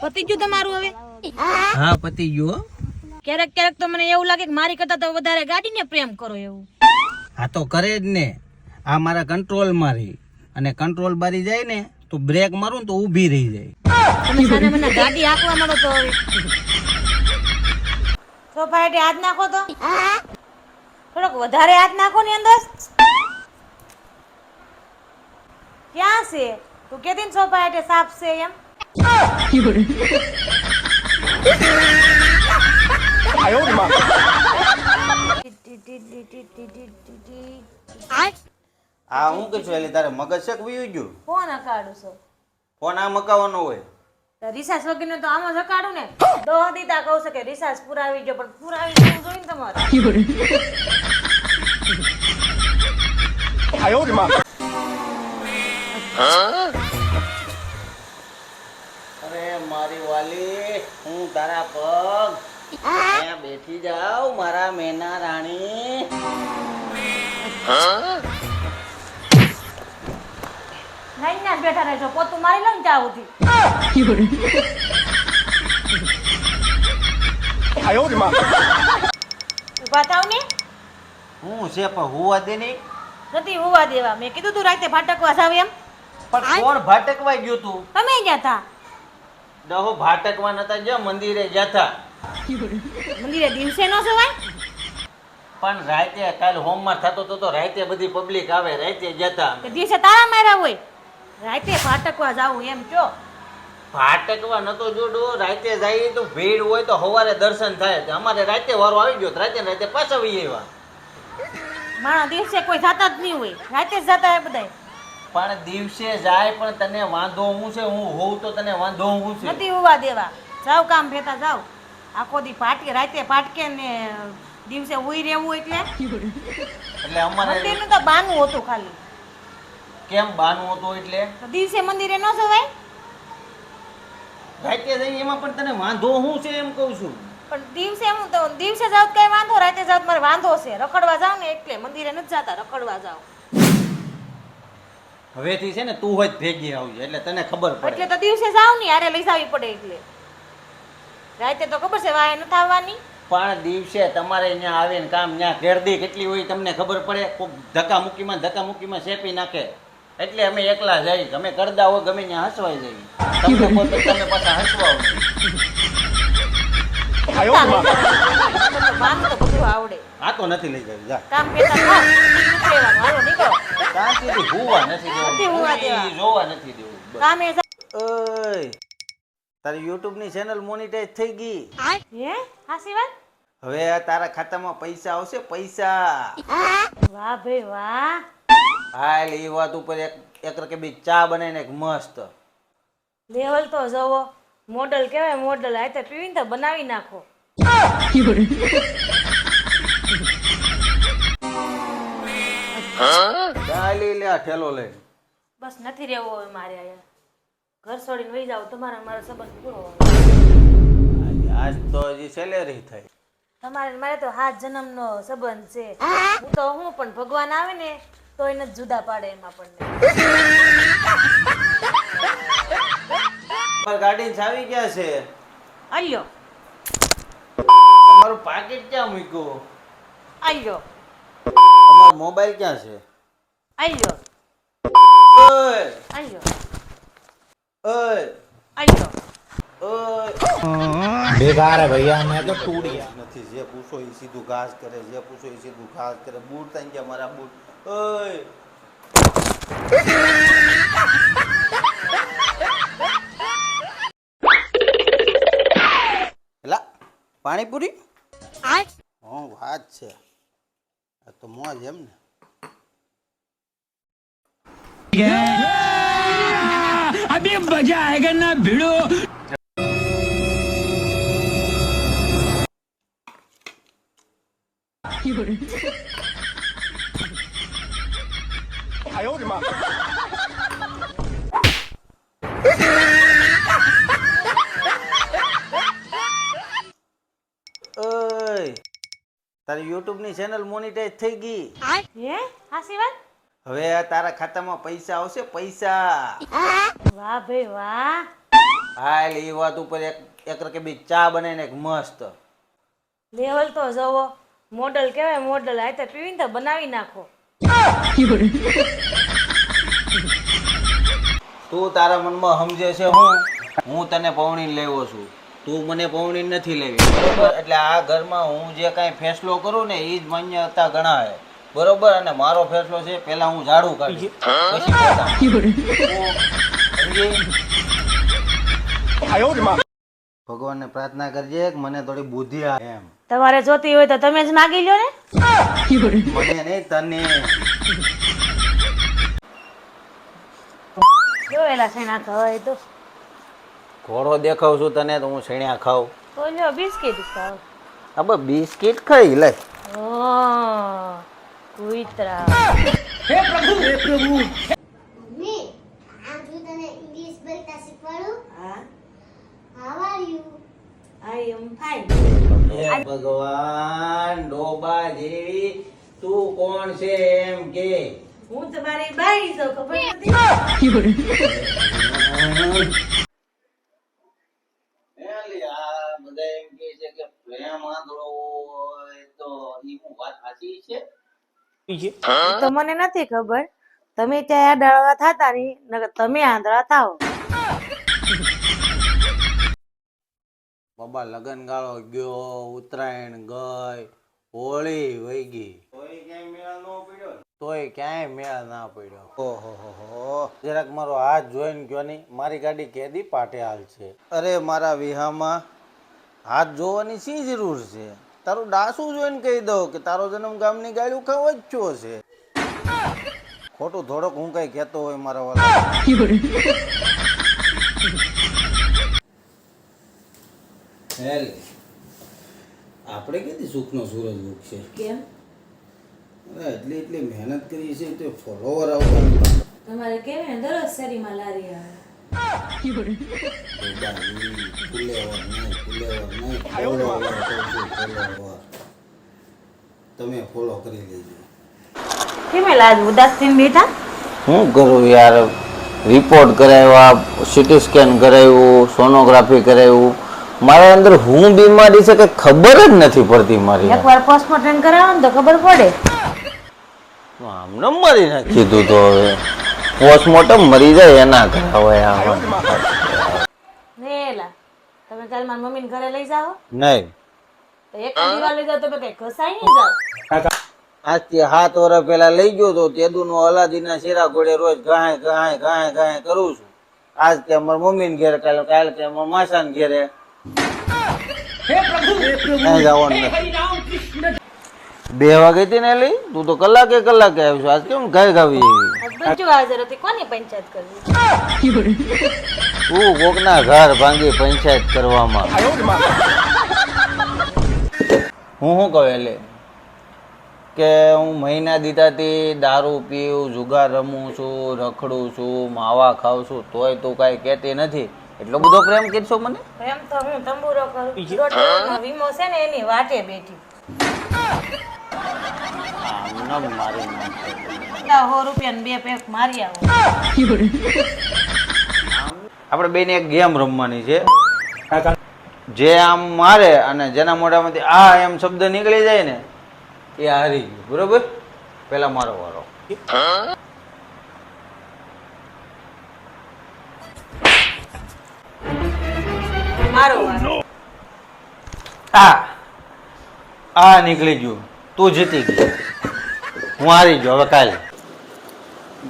પતી ગયું તમારું હવે? હા પતિ ગયું ક્યારેક ક્યારેક તો મને એવું લાગે કે મારી કરતા તો વધારે ગાડીને પ્રેમ કરો એવું. હા તો કરે જ ને. આ મારા કંટ્રોલ મારી રહી. અને કંટ્રોલ બારી જાય ને તો બ્રેક મારું ને તો ઊભી રહી જાય. તમે સાને મને ગાડી આંકવા માંડો તો હવે. સોફા હેઠે હાથ નાખો તો. થોડોક વધારે હાથ નાખો ને અંદર. ક્યાં છે? તું કેતી ને સોફા હેઠે સાફ છે એમ? આ હું કે છું એટલે તારે મગજ છે કે વયું ગયું? ફોન અકાડું છો. ફોન આ મકાવાનો હોય. તો રિસાર્જ વગરનો તો આમાં જ અકાડું ને? દો દીતા કહું છે કે રિસાર્જ પુરાવી ગયો પણ પુરાવી ગયો જોઈને તમારે. અરે મારી વાલી હું તારા પગ. ત્યાં બેઠી જાઉં મારા મેના રાણી. નહીં ના બેઠા રહેજો પોતું મારી લો ને ત્યાં સુધી ઊભા થાવ ને. હું છે પણ હુવા દે નહીં નથી હોવા દેવા. મેં કીધું તું રાતે ફાટકવા જાવ એમ. પણ કોણ ભાટકવા ગયું તું? તમે ગયા તા. ડહો ભાટકવા નતા જો મંદિરે જતા મંદિરે દિવસે ન સવાય પણ રાતે કાલ હોમમાં થતો તો તો રાતે બધી પબ્લિક આવે રાતે જતા કે દિવસે તારા માર્યા હોય? રાતે ભાટકવા જાવું એમ કયો ભાટકવા નતો જોડો રાતે જાય તો ભીડ હોય તો સવારે દર્શન થાય. અમારે રાતે વારો આવી ગયો તો રાતે રાતે પાછા વહી આવ્યા. માણા દિવસે કોઈ જાતા જ નહીં હોય. રાતે જ જાતા હોય બધાય. પણ દિવસે જાય પણ તને વાંધો હું છે? હું હોઉં તો તને વાંધો હું છે? નથી હોવા દેવા. જાવ કામ ભેતા જાવ આખો દી પાટકે રાતે પાટકે ને દિવસે ઉઈ રહેવું એટલે? એટલે અમારે મંદિરનું તો બાનું હતું ખાલી. કેમ બાનું હતું એટલે? દિવસે મંદિરે ન જવાય? રાતે જઈ એમાં પણ તને વાંધો હું છે એમ કહું છું. પણ દિવસે હું તો દિવસે જાવ કઈ વાંધો રાતે જાવ મારે વાંધો છે. રખડવા જાવ ને એટલે. મંદિરે નથી જતા રખડવા જાવ હવેથી છે ને તું હોય ભેગી આવજે એટલે તને ખબર એટલે પડે તો દિવસે જાવ ને યારે લઈ જાવી પડે એટલે. રાતે તો ખબર છે વાય નથી આવવાની? પણ દિવસે તમારે અહીંયા આવે ને કામ ત્યાં ગેરદી કેટલી હોય તમને ખબર પડે? કોક ધક્કા મૂકીમાં ધક્કા મૂકીમાં શેપી નાખે. એટલે અમે એકલા જઈએ અમે કરદા હોય ગમે ત્યાં હસવાઈ જઈએ. તમને પોતે તમે પાછા હસવા બાનું તો બધું આવડે. આ તો નથી લઈ જવી જા. કામ પેતા થાવ નથી હાલો નીકળો. શાંતિથી હુવા નથી નથી હુવા દેવા. જોવા નથી દેવું કામે ઓય તારી યુટ્યુબની ચેનલ મોનિટાઈઝ થઈ ગઈ. હે? હાસી વાત? હવે તારા ખાતામાં પૈસા આવશે પૈસા. વાહ ભાઈ વાહ. હા એટલે એ વાત ઉપર એક એક રકે બી ચા બનાવીને એક મસ્ત. લેવલ તો જવો. મોડલ કહેવાય મોડલ. આ તો પીવીને તો બનાવી નાખો. ચાલી લે આ ઠેલો લઈ. બસ નથી રહેવું હવે મારે અહીંયા. ઘર છોડીને વહી જાવ તમારા મારો સંબંધ પૂરો હોય. આજ તો હજી સેલેરી થઈ. તમારે ને મારે તો હાથ જન્મનો સંબંધ છે. હું તો હું પણ ભગવાન આવે ને તો એને જ જુદા પાડે એમાં આપણને. તમારી ગાડી ચાવી ક્યાં છે? અલ્યો તમારું પાકીટ ક્યાં મૂક્યું? અલ્યો તમારો મોબાઈલ ક્યાં છે? અલ્યો ઓય! અલ્યો ઓય! અલ્યો બેકાર હે ભૈયા નથી જે પૂછો એ સીધું ઘાસ કરે જે પૂછો એ સીધું ઘાસ કરે. બૂટ થઈ ગયા મારા બૂટ. ઓય! પાણીપુરી? હા વાત છે. આ તો મોજ એમ ને. અભી મજા આયેગા ના ભીડો. તારી યુટ્યુબની ચેનલ મોનિટાઈઝ થઈ ગઈ. હે? હાસી વાત હવે તારા ખાતામાં પૈસા આવશે પૈસા. વાહ ભાઈ વાહ. હાલ એ વાત ઉપર એક એક રકે બી ચા બનાવીને એક મસ્ત. લેવલ તો જવો. મોડલ કહેવાય મોડલ. આ તો પીવીને તો બનાવી નાખો. તું તારા મનમાં સમજે છે હું? હું તને પૌણી લેવો છું. તું મને પૌણી નથી લેવી બરોબર? એટલે આ ઘરમાં હું જે કાંઈ ફેસલો કરું ને એ જ માન્યતા ગણાય. બરોબર? અને મારો ફેસલો છે પહેલા હું ઝાડુ કાઢી પછી. ભગવાનને પ્રાર્થના કરજે કે મને થોડી બુદ્ધિ આ એમ. તમારે જોતી હોય તો તમે જ માગી લો ને. મને નહીં તને. જો એલા શેણા ખવાય તો. ઘોડો દેખાવ છું તને તો હું છેણ્યા ખાવ તો બિસ્કિટ ખાવ? અબ બિસ્કિટ ખાઈ લે. ઓ કુઈતરા મમ્મી આમ જો તને ઇંગ્લિશ બોલતા શીખવાડું. How are you I am fine હે ભગવાન ડોબા જેવી તું કોણ છે એમ કે? હું તમારી બાઈ છું ખબર નથી? એ તો મને નથી ખબર. તમે ત્યાં આંધળા થતા નહીં તમે આંધળા થાઓ. બાબા લગન ગાળો ગયો ઉત્તરાયણ ગઈ હોળી વહી ગઈ. તોય ક્યાંય મેળ ન પડ્યો તોય ક્યાંય મેળ ના પડ્યો. ઓહો હો હો જરાક મારો હાથ જોઈને ગયો નહીં મારી ગાડી કેદી પાટે હાલ છે અરે મારા વિહામાં હાથ જોવાની શી જરૂર છે? તારું ડાસું જોઈને કહી દઉં કે તારો જન્મ ગામની ગાડી ખાવ જ છે ખોટું થોડોક હું કઈ કહેતો હોય મારા વાળા. આપણે કીધી સુખનો સૂરજ ઉગશે? કેમ? અરે એટલી એટલી મહેનત કરી છે તે ફોલોવર આવતા તમારે કેમ દરરોજ શેરીમાં લારી આવે. તમે ફોલો કરી લેજો કેમ કરું યાર રિપોર્ટ કરાવ્યા સીટી સ્કેન કરાવ્યું સોનોગ્રાફી કરાવ્યું. મારા અંદર હું બીમારી છે કે ખબર જ નથી પડતી મારી એકવાર પોસ્ટમોર્ટમ કરાવો ને તો ખબર પડે. આમ નંબર નાખી તું તો હવે. પોસ્ટમોર્ટમ મરી જાય એના આ ને એલા તમે કાલ મારી મમ્મીને ઘરે લઈ જાઓ? નહીં. તો એક દિવાલ લઈ જાઓ તો કઈ ઘસાઈ નહીં જાઓ? આજથી હાથ વર્ષ પહેલા લઈ ગયો તો તેદુનો અલાદીના શેરા ઘોડે રોજ ગાય ગાય ગાય ગાય કરું છું. આજ કે અમારા મમ્મી ઘેર કાલે કાલે કે માસા ને ઘેરે. બે વાગે થી ને લઈ તું તો કલાકે કલાકે આવ્યો આજ કેમ ગાય ગાવી એવી બધું હાજર હતી કોની પંચાયત કરવી? તું કોકના ઘર ભાંગી પંચાયત કરવામાં. હું શું કહું એટલે કે હું મહિના દીધાથી દારૂ પીવું જુગાર રમું છું રખડું છું માવા ખાઉં છું તોય તું કાંઈ કહેતી નથી. એટલો બધો પ્રેમ કરશો મને? પ્રેમ તો હું તંબુરો કરું વીમો છે ને એની વાટે બેઠી. આમ મારી સો રૂપિયા બે પેક મારી આવો. આપણે બેને એક ગેમ રમવાની છે. જે આમ મારે અને જેના મોઢામાંથી આ એમ શબ્દ નીકળી જાય ને એ હારી ગયું બરોબર? પેલા મારો વારો. આ આ નીકળી ગયું. તું જીતી ગઈ. હું હારી જો હવે કાલે.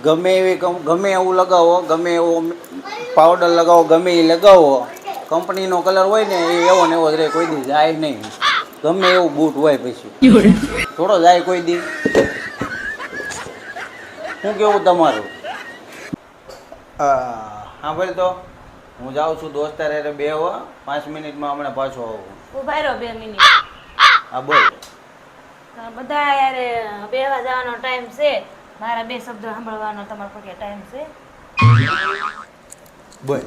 ગમે એવી કમ- ગમે એવું લગાવો ગમે એવો પાવડર લગાવો ગમે એ લગાવો. કંપનીનો કલર હોય ને એ એવો ને એવો જ રહે કોઈ દી જાય નહીં. ગમે એવું બૂટ હોય પછી. થોડો જાય કોઈ દી. શું કેવું તમારું? હા ભાઈ તો. હું જાઉં છું દોસ્તાર બે હવા પાંચ મિનિટમાં હમણાં પાછો આવું. ઊભા રહો બે મિનિટ. હા બોલ. બધા યારે બેવા જવાનો ટાઈમ છે. મારા બે શબ્દો સાંભળવાનો તમારો કોઈ ટાઈમ છે. બોલ.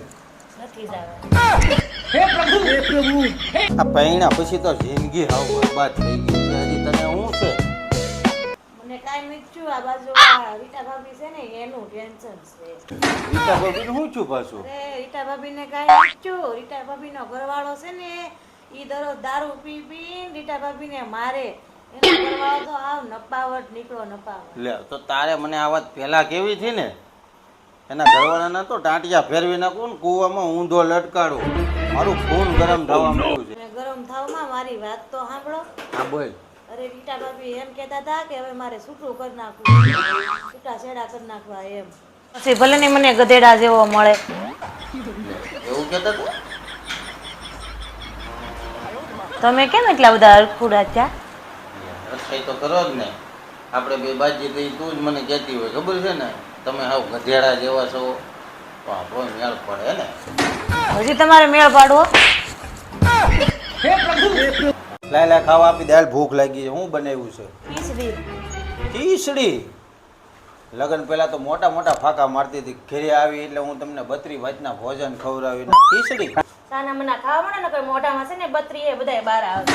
નથી જવાનું આ પૈણા પછી તો જિંદગી હાવ બરબાદ થઈ ગઈ હજી તને શું છે? મને કાંઈ મીઠું આ બાજુ રીટા ભાભી છે ને એનું ટેન્શન છે. રીટા ભાભીનું શું છું પાછું? અરે રીટા ભાભીને કાંઈ મીઠું રીટા ભાભીનો ઘરવાળો છે ને ઈ દરરોજ દારૂ પી પી રીટા ભાભીને મારે એનો ઘરવાળો તો આવ નપાવટ નીકળો નપાવટ લે તો તારે મને આ વાત પહેલા કેવી હતી ને? એના ઘરવાળાના તો ટાંટિયા ફેરવી નાખું ને કૂવામાં ઊંધો લટકાડું. મારું ખૂન ગરમ થવા માંડ્યું છે. ગરમ થાવમાં મારી વાત તો સાંભળો હા બોલ. અરે રીટા ભાભી એમ કહેતા હતા કે હવે મારે છૂટું કરી નાખવું છૂટા છેડા કરી નાખવા એમ. પછી ભલે ને મને ગધેડા જેવો મળે. એવું કહેતા હતા? તમે કેમ એટલા બધા અડખુડા ત્યાં રસોઈ તો કરો જ ને. આપણે બે બાજી ગઈ તું જ મને કહેતી હોય ખબર છે ને? તમે હાવ ગધેડા જેવા છો. તો આપણો મેળ પડે ને. હજી તમારે મેળ પાડવો? લાય લાય ખાવા આપી દે ભૂખ લાગી છે. હું બનાવ્યું છે? ખીચડી. ખીચડી? લગ્ન પહેલા તો મોટા મોટા ફાંકા મારતી હતી. ઘેરે આવી એટલે હું તમને બત્રી વાતના ભોજન ખવડાવી ખીચડી. સાના મના ખાવા મળે ને કોઈ મોઢામાં છે ને બત્રી એ બધાય બહાર આવે.